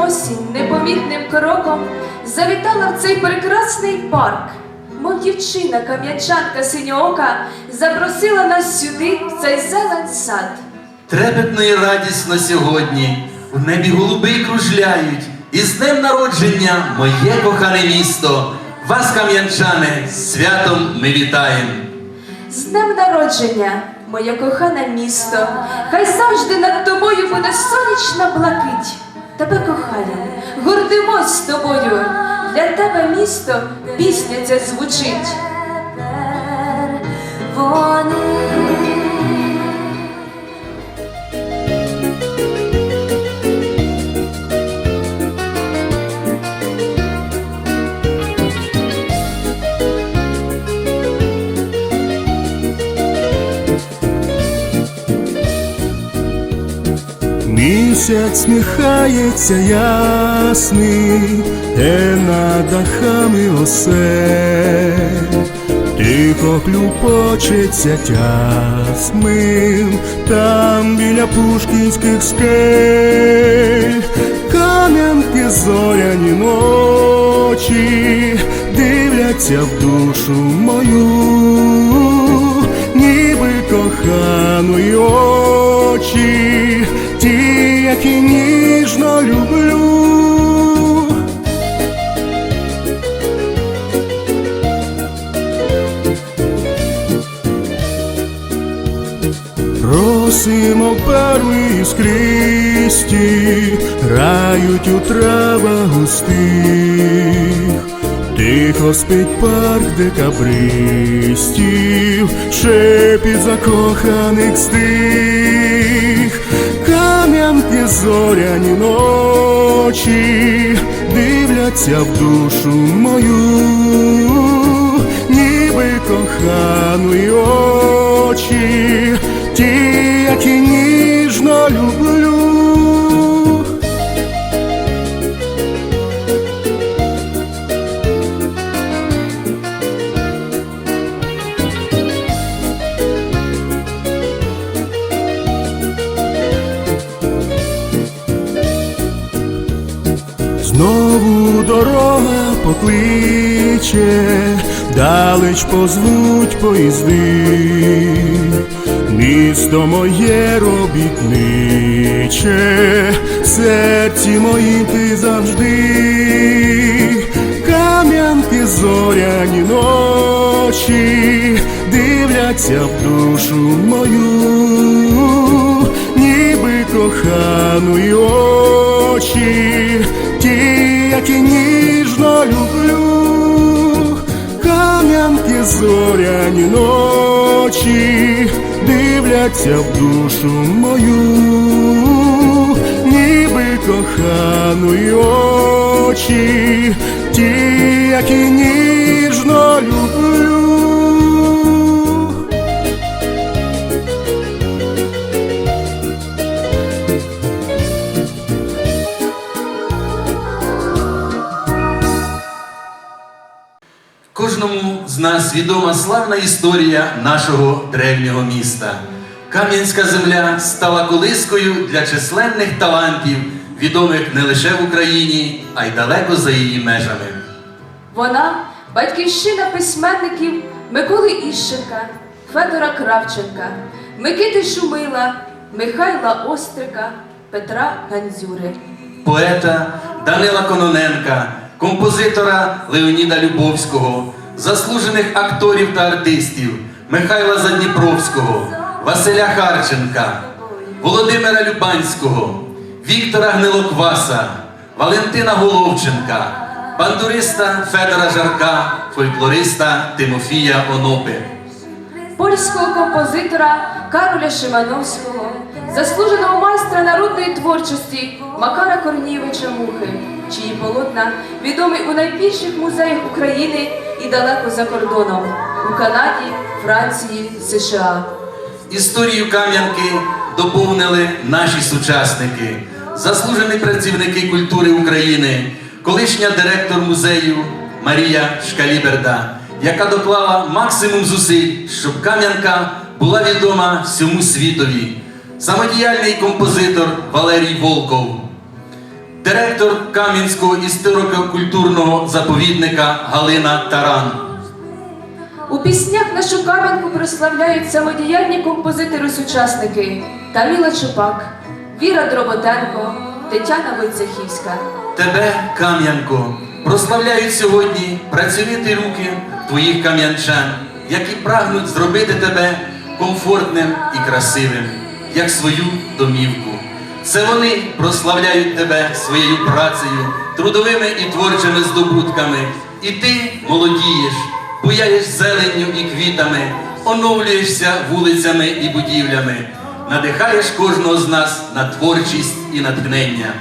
осінь непомітним кроком завітала в цей прекрасний парк. Мов дівчина кам'янчанка синьоока запросила нас сюди, в цей зелень сад. Трепетно і радісно сьогодні у небі голуби кружляють, і з днем народження моє кохане місто. Вас, кам'янчане, з святом ми вітаємо. З днем народження, моє кохане місто, хай завжди над тобою буде сонячна блакить. Тебе кохання, гордимось з тобою. Для тебе місто пісня ця звучить. Вони Місяць сміхається ясний, де над дахами осель, тихо клюпочеться тясмин, там біля пушкінських скель, кам'янки зоряні ночі, дивляться в душу мою. Ніби коханої очі, ті, які ніжно люблю. Просимо перли іскристі, грають у травах густих, Тихо спить парк декабристів, шепіт закоханих стих, зоряні ночі, дивляться в душу мою, ніби коханої очі, далеч позвуть поїзди, місто моє робітниче, в серці моїм ти завжди, кам'янки зоряні ночі, дивляться в душу мою, ніби коханої очі, ті, які ніжно зоряні ночі, дивляться в душу мою, ніби коханої очі, ті, які ніжно відома славна історія нашого древнього міста. Кам'янська земля стала колискою для численних талантів, відомих не лише в Україні, а й далеко за її межами. Вона батьківщина письменників Миколи Іщенка, Федора Кравченка, Микити Шумила, Михайла Острика, Петра Гандзюри. поета Данила Кононенка, композитора Леоніда Любовського, заслужених акторів та артистів Михайла Задніпровського, Василя Харченка, Володимира Любанського, Віктора Гнилокваса, Валентина Головченка, бандуриста Федора Жарка, фольклориста Тимофія Онопи. польського композитора Кароля Шимановського, заслуженого майстра народної творчості Макара Корнійовича Мухи, чиї полотна відомі у найбільших музеях України і далеко за кордоном у Канаді, Франції, США. Історію Кам'янки доповнили наші сучасники, заслужені працівники культури України, колишня директор музею Марія Шкаліберда, яка доклала максимум зусиль, щоб Кам'янка була відома всьому світові, самодіяльний композитор Валерій Волков. Директор Кам'янського історико-культурного заповідника Галина Таран. У піснях нашу кам'янку прославляють самодіяльні композитори-сучасники Таміла Чупак, Віра Дроботенко, Тетяна Войцехівська. Тебе, Кам'янко, прославляють сьогодні працьовиті руки твоїх кам'янчан, які прагнуть зробити тебе комфортним і красивим, як свою домівку. Це вони прославляють тебе своєю працею, трудовими і творчими здобутками. І ти молодієш, буяєш зеленню і квітами, оновлюєшся вулицями і будівлями, надихаєш кожного з нас на творчість і натхнення.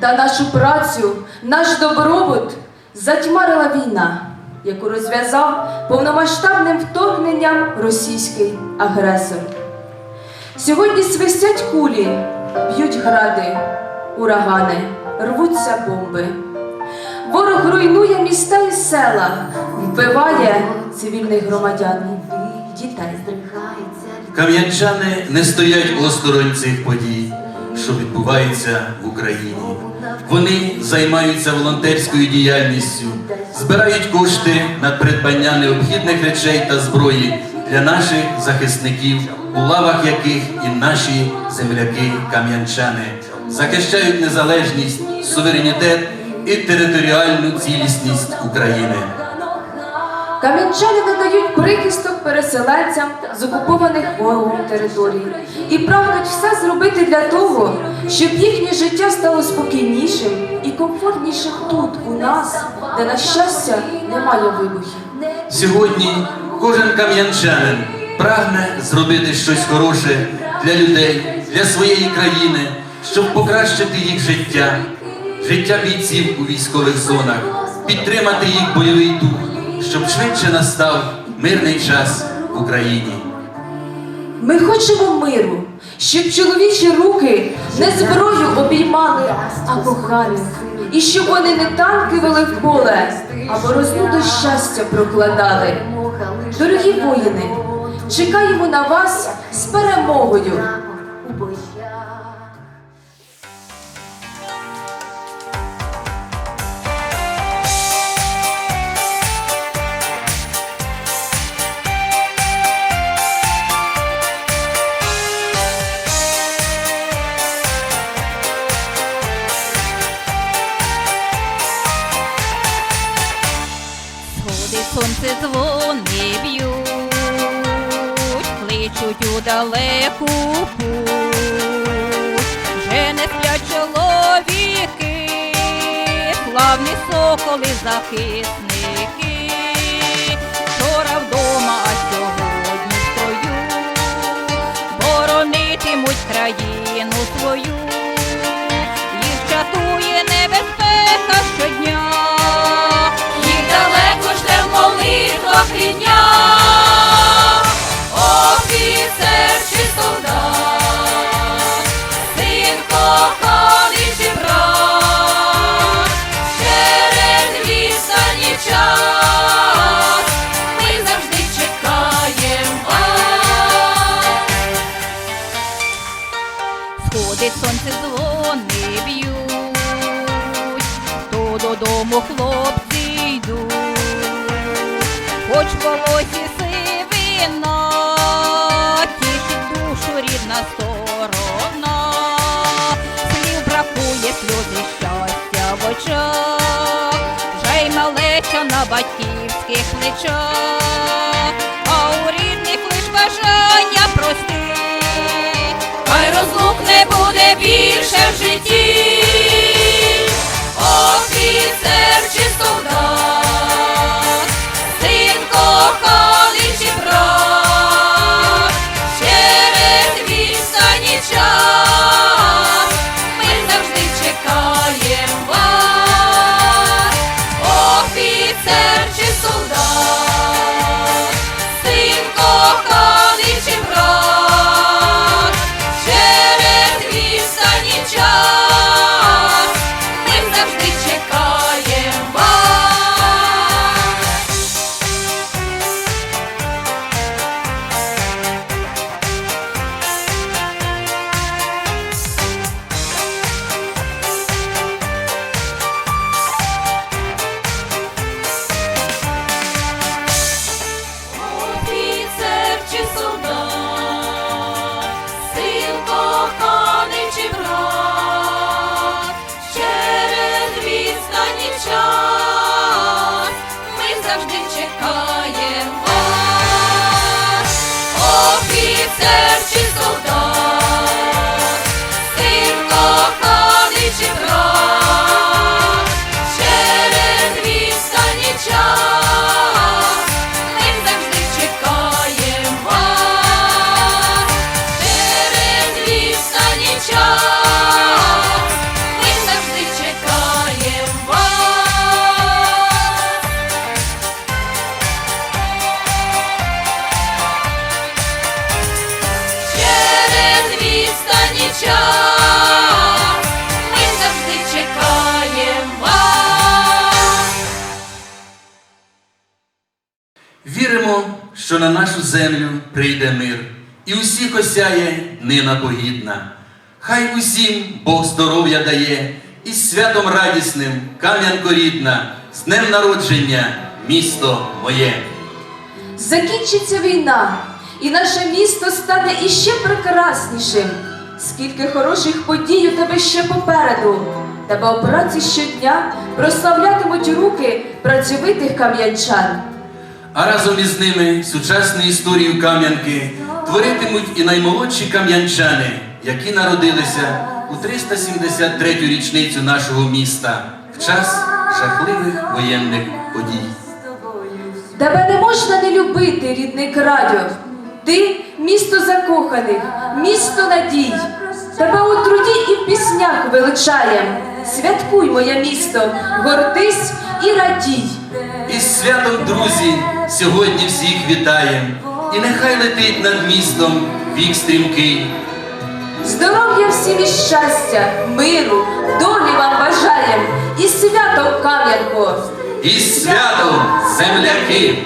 Та нашу працю, наш добробут затьмарила війна, яку розв'язав повномасштабним вторгненням російський агресор. Сьогодні свистять кулі, б'ють гради, урагани, рвуться бомби. Ворог руйнує міста і села, вбиває цивільних громадян, дітей. Кам'янчани не стоять осторонь цих подій, що відбуваються в Україні. Вони займаються волонтерською діяльністю, збирають кошти на придбання необхідних речей та зброї для наших захисників, у лавах яких і наші земляки кам'янчани захищають незалежність, суверенітет і територіальну цілісність України. Кам'янчани надають прихисток переселенцям з окупованих ворогом територій і прагнуть все зробити для того, щоб їхнє життя стало спокійнішим і комфортнішим тут, у нас, де, на щастя, немає вибухів. Сьогодні кожен кам'янчанин прагне зробити щось хороше для людей, для своєї країни, щоб покращити їх життя, життя бійців у військових зонах, підтримати їх бойовий дух, щоб швидше настав мирний час в Україні. Ми хочемо миру, щоб чоловічі руки не зброю обіймали, а коханих, і щоб вони не танки вели в поле, а борозну до щастя прокладали. Дорогі воїни, чекаємо на вас з перемогою. Соколи захисники. Вчора вдома, а сьогодні в строю, боронитимуть країну свою. Їх чатує небезпека щодня. make sure. Master. Прийде мир, і усіх осяє нина погідна. Хай усім Бог здоров'я дає, і святом радісним Кам'янко рідна, з днем народження, місто моє. Закінчиться війна, і наше місто стане іще прекраснішим. Скільки хороших подій у тебе ще попереду. Тебе праці щодня прославлятимуть руки працьовитих кам'янчан. А разом із ними сучасну історію Кам'янки творитимуть і наймолодші кам'янчани, які народилися у 373-ю річницю нашого міста в час жахливих воєнних подій. Тебе не можна не любити, рідний краю. Ти місто закоханих, місто надій. Тебе у труді і в піснях величаєм. Святкуй, моє місто, гордись і радій. Із святом, друзі, сьогодні всіх вітаєм, і нехай летить над містом вік стрімкий. Здоров'я всім і щастя, миру, долі вам бажаєм і свято Кам'янко. І святом, земляки!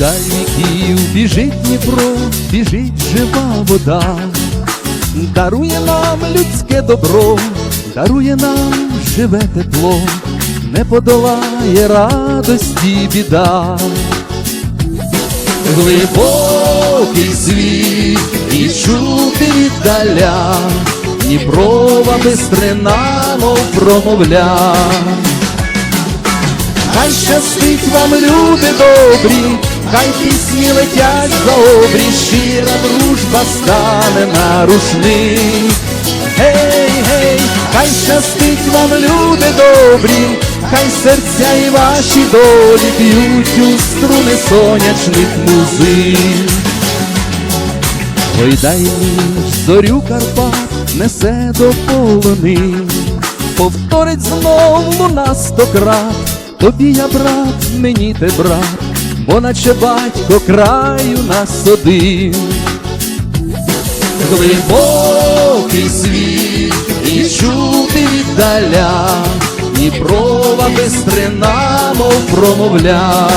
Даль віків біжить Дніпро, біжить жива вода, дарує нам людське добро, дарує нам живе тепло, не подолає радості біда. Глибокий світ і чути віддаля, Дніпрова бистрина, мов промовля. Хай щастить вам, люди добрі, хай пісні летять за обрій, щира дружба стане на рушник. Гей, гей, хай щастить вам, люди добрі, хай серця і ваші долі б'ють у струни сонячних музик. Ой, дай ніж зорю Карпат несе до полони, повторить знов луна стократ, тобі я брат, мені ти брат, бо батько краю нас один. Глибокий світ і чути віддаля, Дніпрова бистрина, мов промовля.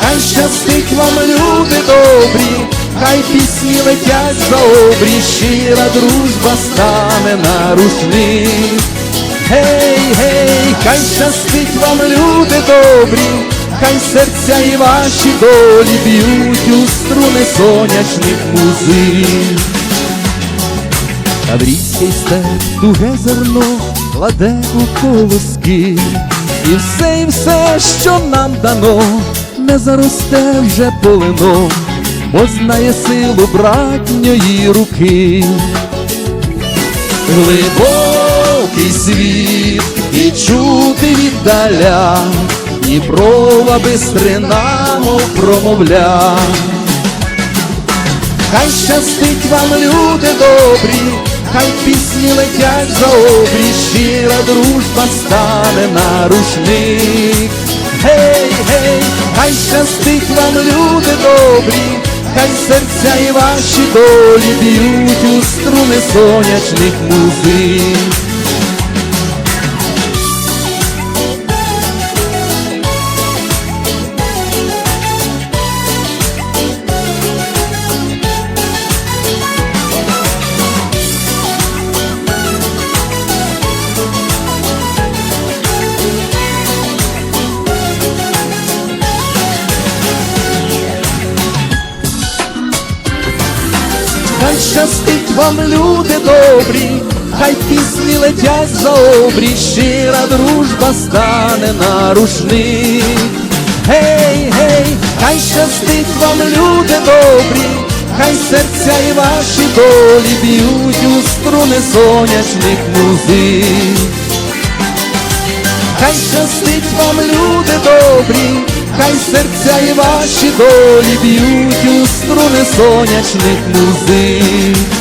Хай щастить вам, люди добрі, хай пісні летять за обрій, щира дружба стане на рушник. Гей, гей, хай щастить вам, люди добрі, хай серця і ваші долі б'ють у струни сонячних музик. Таврійський степ туге зерно кладе у колоски, і все, і все, що нам дано, не заросте вже полино, бо знає силу братньої руки. Глибокий світ і чути віддаля, Дніпрова бистрина, мов промовля. Хай щастить вам, люди добрі, хай пісні летять за обрій, щира дружба стане на рушник. Гей, гей, хай щастить вам, люди добрі, хай серця і ваші долі б'ють у струни сонячних музик. Хай щастить вам, люди добрі, хай пісні летять за обрій, щира дружба стане на рушник. Гей, гей, хай щастить вам, люди добрі, хай серця і ваші долі б'ють у струни сонячних музик. Хай щастить вам, люди добрі, хай серця і ваші долі б'ють у струни сонячних музик.